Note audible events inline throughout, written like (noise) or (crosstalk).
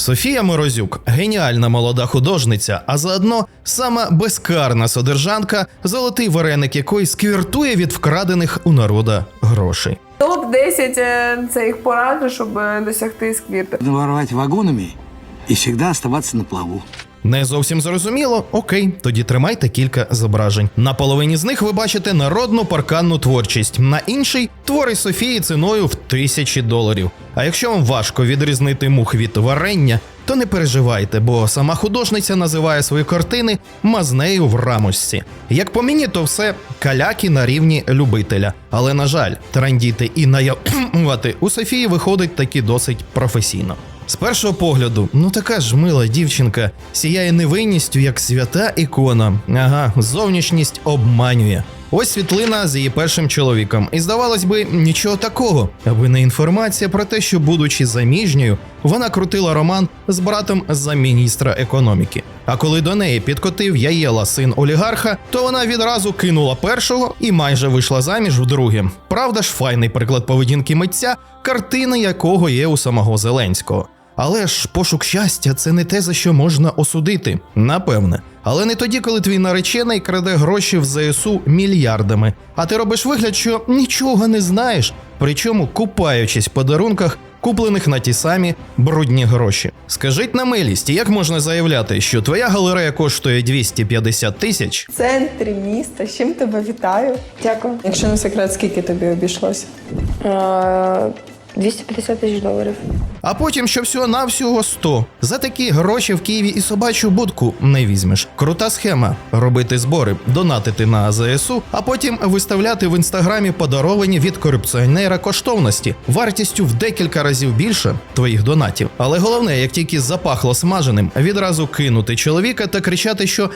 Софія Морозюк геніальна молода художниця, а заодно сама безкарна содержанка, золотий вареник якої сквіртує від вкрадених у народа грошей. Топ 10 е, це їх поради, щоб е, досягти сквірту. Надо воровать вагонами і завжди оставатися на плаву. Не зовсім зрозуміло. Окей, тоді тримайте кілька зображень. На половині з них ви бачите народну парканну творчість, на іншій твори Софії ціною в тисячі доларів. А якщо вам важко відрізнити мух від варення, то не переживайте, бо сама художниця називає свої картини мазнею в рамочці. Як по мені, то все каляки на рівні любителя. Але на жаль, трандіти і наявувати (clears throat) у Софії виходить таки досить професійно. З першого погляду, ну така ж мила дівчинка сіяє невинністю, як свята ікона. Ага, зовнішність обманює. Ось світлина з її першим чоловіком. І здавалось би, нічого такого, аби не інформація про те, що, будучи заміжньою, вона крутила роман з братом замміністра економіки. А коли до неї підкотив Яєла, син олігарха, то вона відразу кинула першого і майже вийшла заміж вдруге. Правда ж, файний приклад поведінки митця, картини якого є у самого Зеленського. Але ж пошук щастя це не те, за що можна осудити, напевне. Але не тоді, коли твій наречений краде гроші в ЗСУ мільярдами, а ти робиш вигляд, що нічого не знаєш, причому купаючись в подарунках, куплених на ті самі брудні гроші. Скажіть на милість, як можна заявляти, що твоя галерея коштує 250 тисяч, В центрі міста. З чим тебе вітаю? Дякую. Якщо не секрет, скільки тобі обійшлося? Е, 250 тисяч доларів. а потім що всього навсього 100. За такі гроші в Києві і собачу будку не візьмеш. Крута схема: робити збори, донатити на ЗСУ, а потім виставляти в інстаграмі подаровані від корупціонера коштовності вартістю в декілька разів більше твоїх донатів. Але головне, як тільки запахло смаженим, відразу кинути чоловіка та кричати, що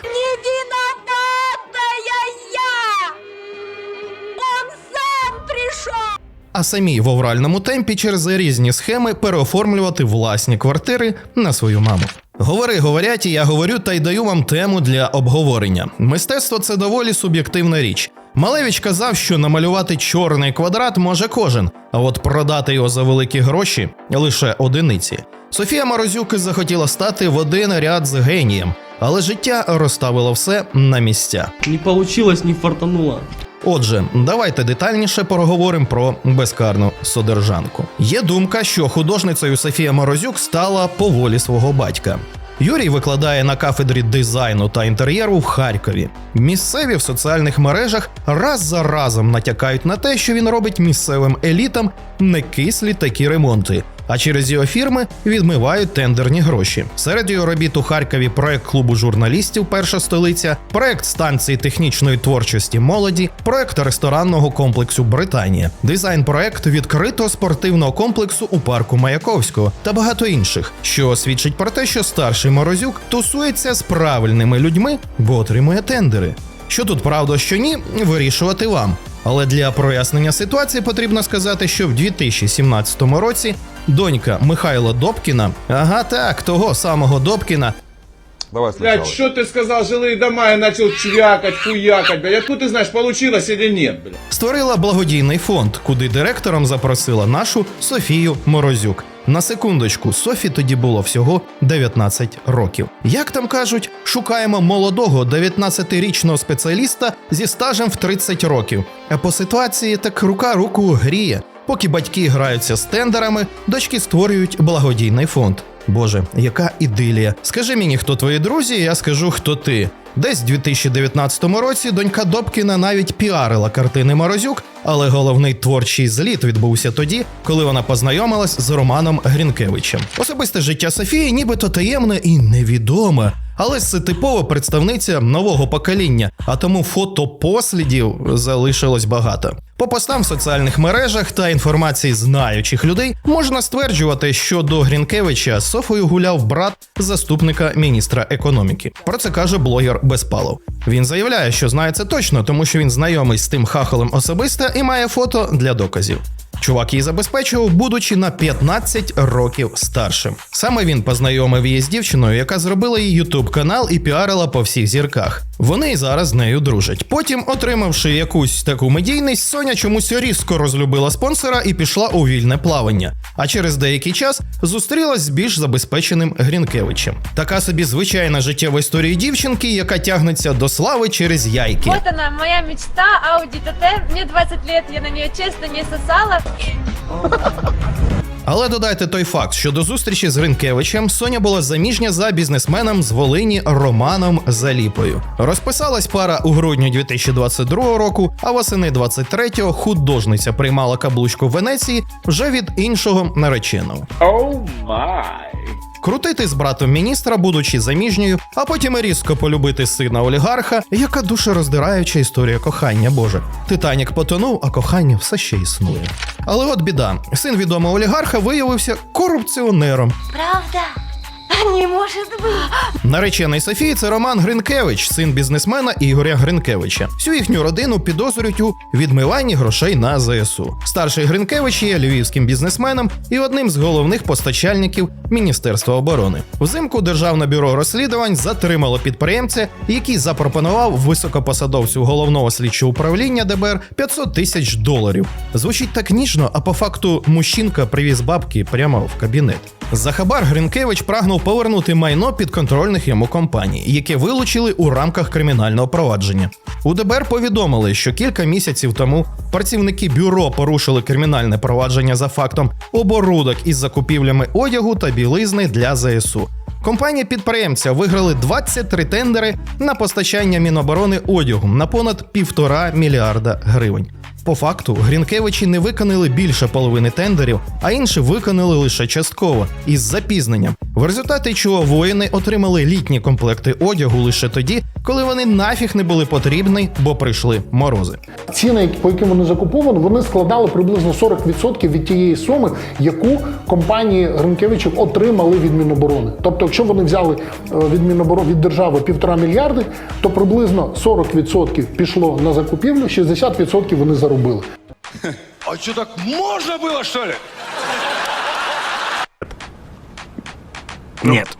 а самі в овральному темпі через різні схеми переоформлювати власні квартири на свою маму. Говори, говорять, і я говорю та й даю вам тему для обговорення. Мистецтво це доволі суб'єктивна річ. Малевич казав, що намалювати чорний квадрат може кожен, а от продати його за великі гроші лише одиниці. Софія Морозюк захотіла стати в один ряд з генієм, але життя розставило все на місця. Не получилось, не фартануло. Отже, давайте детальніше поговоримо про безкарну содержанку. Є думка, що художницею Софія Морозюк стала по волі свого батька. Юрій викладає на кафедрі дизайну та інтер'єру в Харкові. Місцеві в соціальних мережах раз за разом натякають на те, що він робить місцевим елітам некислі такі ремонти. А через його фірми відмивають тендерні гроші. Серед його робіт у Харкові проект клубу журналістів Перша столиця, проект станції технічної творчості молоді, проект ресторанного комплексу Британія, дизайн-проект відкритого спортивного комплексу у парку Маяковського та багато інших, що свідчить про те, що старший Морозюк тусується з правильними людьми, бо отримує тендери. Що тут правда, що ні, вирішувати вам. Але для прояснення ситуації потрібно сказати, що в 2017 році донька Михайла Добкіна, ага, так, того самого Добкіна, Давай сначала. Блядь, что ты сказал, жилые дома, я начал чвякать, хуякать, блядь. Откуда ты знаешь, получилось или нет, блядь? створила благодійний фонд, куди директором запросила нашу Софію Морозюк. На секундочку, Софі тоді було всього 19 років. Як там кажуть, шукаємо молодого 19-річного спеціаліста зі стажем в 30 років. А по ситуації так рука руку гріє. Поки батьки граються з тендерами, дочки створюють благодійний фонд. Боже, яка ідилія. Скажи мені, хто твої друзі, я скажу, хто ти. Десь в 2019 році донька Добкіна навіть піарила картини Морозюк, але головний творчий зліт відбувся тоді, коли вона познайомилась з Романом Грінкевичем. Особисте життя Софії нібито таємне і невідоме. Але це типова представниця нового покоління, а тому фотопослідів залишилось багато. По постам в соціальних мережах та інформації знаючих людей можна стверджувати, що до Грінкевича Софою гуляв брат заступника міністра економіки. Про це каже блогер Безпалов. Він заявляє, що знає це точно, тому що він знайомий з тим хахалем особисто і має фото для доказів. Чувак її забезпечував, будучи на 15 років старшим. Саме він познайомив її з дівчиною, яка зробила їй ютуб канал і піарила по всіх зірках. Вони зараз з нею дружать. Потім, отримавши якусь таку медійність, Соня чомусь різко розлюбила спонсора і пішла у вільне плавання. А через деякий час зустрілась з більш забезпеченим Грінкевичем. Така собі звичайна життєва історія дівчинки, яка тягнеться до слави через яйки. Вот она, моя мечта, Audi TT. Мне 20 лет, я на нее честно не сосала. Але додайте той факт, що до зустрічі з Гринкевичем Соня була заміжня за бізнесменом з Волині Романом Заліпою. Розписалась пара у грудні 2022 року, а восени 23-го художниця приймала каблучку в Венеції вже від іншого нареченого. Крутити з братом міністра, будучи заміжньою, а потім різко полюбити сина олігарха, яка дуже роздираюча історія кохання, боже. Титанік потонув, а кохання все ще існує. Але от біда: син відомого олігарха виявився корупціонером. Правда? Не может быть. Наречений Софії це Роман Гринкевич, син бізнесмена Ігоря Гринкевича. Всю їхню родину підозрюють у відмиванні грошей на ЗСУ. Старший Гринкевич є львівським бізнесменом і одним з головних постачальників Міністерства оборони. Взимку Державне бюро розслідувань затримало підприємця, який запропонував високопосадовцю головного слідчого управління ДБР 500 тисяч доларів. Звучить так ніжно, а по факту мужчинка привіз бабки прямо в кабінет. За хабар Гринкевич прагнув повернути майно підконтрольних йому компаній, яке вилучили у рамках кримінального провадження. У ДБР повідомили, що кілька місяців тому працівники бюро порушили кримінальне провадження за фактом оборудок із закупівлями одягу та білизни для ЗСУ. Компанія підприємця виграли 23 тендери на постачання Міноборони одягу на понад півтора мільярда гривень. По факту, Грінкевичі не виконали більше половини тендерів, а інші виконали лише частково із запізненням, в результаті чого воїни отримали літні комплекти одягу лише тоді, коли вони нафіг не були потрібні, бо прийшли морози. Ціни, по яким вони закуповано, вони складали приблизно 40% від тієї суми, яку компанії Гринкевичів отримали від Міноборони. Тобто, якщо вони взяли е, від Міноборони від держави півтора мільярди, то приблизно 40% пішло на закупівлю, 60% вони заробили. А что так можно было, что ли? Нет.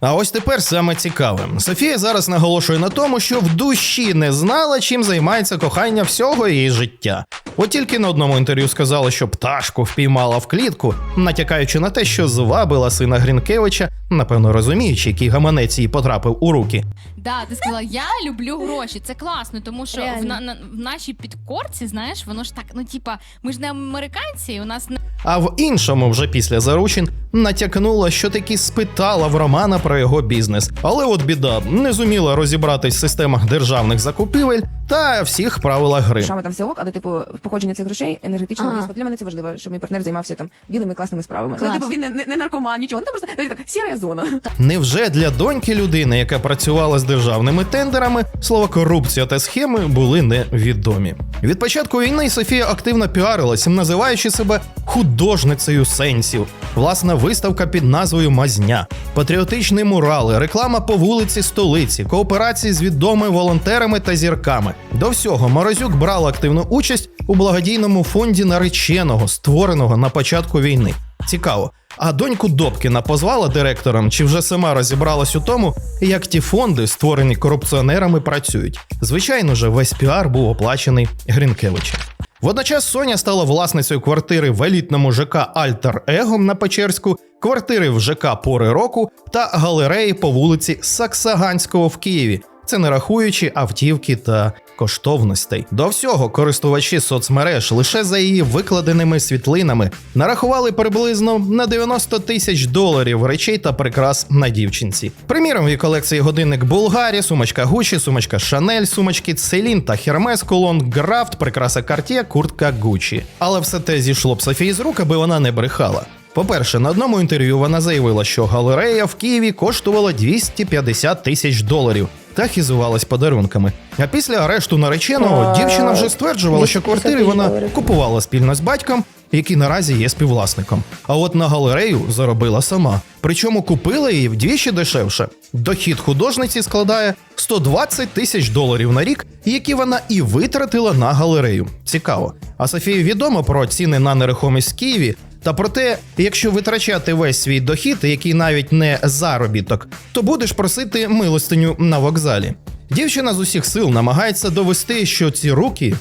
А ось тепер саме цікаве. Софія зараз наголошує на тому, що в душі не знала, чим займається кохання всього її життя. От тільки на одному інтерв'ю сказала, що пташку впіймала в клітку, натякаючи на те, що звабила сина Грінкевича, напевно розуміючи, який гаманець їй потрапив у руки. Да, ти сказала, я люблю гроші. Це класно, тому що в, на, на, в нашій підкорці, знаєш, воно ж так, ну типа, ми ж не американці, у нас не А в іншому, вже після заручин, натякнула, що таки спитала в Романа про його бізнес. Але от біда не зуміла розібратись в системах державних закупівель та всіх правилах гри. Шами там все ок, але типу походження цих грошей енергетично Ага. ага. для мене це важливо, щоб мій партнер займався там білими класними справами. Клас. Ну, типу він не, не, не наркоман, нічого. Ну просто так сіра зона. Невже для доньки людини, яка працювала з державними тендерами, слова корупція та схеми були невідомі? Від початку війни Софія активно піарилась, називаючи себе художницею сенсів. Власна виставка під назвою Мазня, патріотичні мурали, реклама по вулиці столиці, кооперації з відомими волонтерами та зірками. До всього Морозюк брала активну участь у благодійному фонді нареченого, створеного на початку війни. Цікаво. А доньку Добкіна позвала директором, чи вже сама розібралась у тому, як ті фонди, створені корупціонерами, працюють. Звичайно ж, весь піар був оплачений Гринкевичем. Водночас Соня стала власницею квартири в елітному ЖК Альтер Егом на Печерську, квартири в ЖК Пори Року та галереї по вулиці Саксаганського в Києві. Це не рахуючи автівки та коштовностей. До всього користувачі соцмереж лише за її викладеними світлинами нарахували приблизно на 90 тисяч доларів речей та прикрас на дівчинці. Приміром, в її колекції годинник Булгарі, сумочка Гучі, сумочка Шанель, сумочки Целін та Хермес, колон Графт, прикраса Cartier, куртка Гучі. Але все те зійшло б Софії з рук, аби вона не брехала. По-перше, на одному інтерв'ю вона заявила, що галерея в Києві коштувала 250 тисяч доларів. Та хізувалась подарунками. А після арешту нареченого дівчина вже стверджувала, що квартири вона купувала спільно з батьком, який наразі є співвласником. А от на галерею заробила сама. Причому купила її вдвічі дешевше. Дохід художниці складає 120 тисяч доларів на рік, які вона і витратила на галерею. Цікаво. А Софії відомо про ціни на нерухомість в Києві. Та про те, якщо витрачати весь свій дохід, який навіть не заробіток, то будеш просити милостиню на вокзалі. Дівчина з усіх сил намагається довести, що ці руки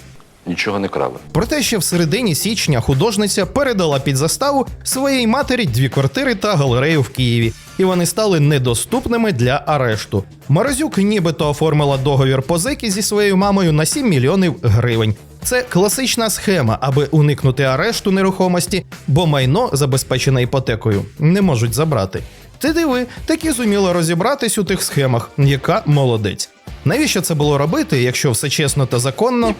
Нічого не крали. Проте ще в середині січня художниця передала під заставу своїй матері дві квартири та галерею в Києві, і вони стали недоступними для арешту. Морозюк нібито оформила договір позики зі своєю мамою на 7 мільйонів гривень. Це класична схема, аби уникнути арешту нерухомості, бо майно, забезпечене іпотекою, не можуть забрати. Ти диви, такі зуміла розібратись у тих схемах, яка молодець. Навіщо це було робити, якщо все чесно та законно?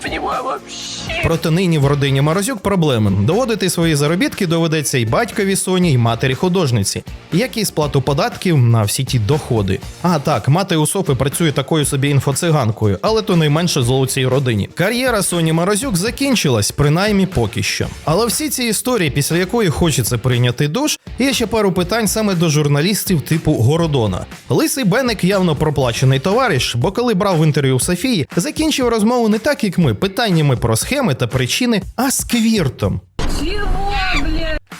Проте нині в родині Морозюк проблеми. Доводити свої заробітки доведеться й батькові Соні, й матері художниці, як і сплату податків на всі ті доходи. А так, мати Усопи працює такою собі інфоциганкою, але то найменше зло у цій родині. Кар'єра Соні Морозюк закінчилась, принаймні поки що. Але всі ці історії, після якої хочеться прийняти душ, є ще пару питань саме до журналістів типу Городона. Лисий Беник явно проплачений товариш, бо коли брав інтерв'ю у Софії, закінчив розмову не так, як ми, питаннями про схеми та причини, а з квіртом.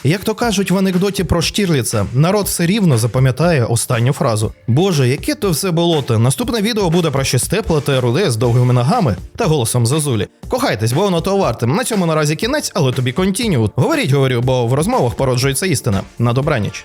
Як то кажуть в анекдоті про Штірліца, народ все рівно запам'ятає останню фразу. Боже, яке то все болото. Наступне відео буде про щось тепле та руде з довгими ногами та голосом Зазулі. Кохайтесь, бо воно то варте. На цьому наразі кінець, але тобі контіню. Говоріть, говорю, бо в розмовах породжується істина. На добраніч.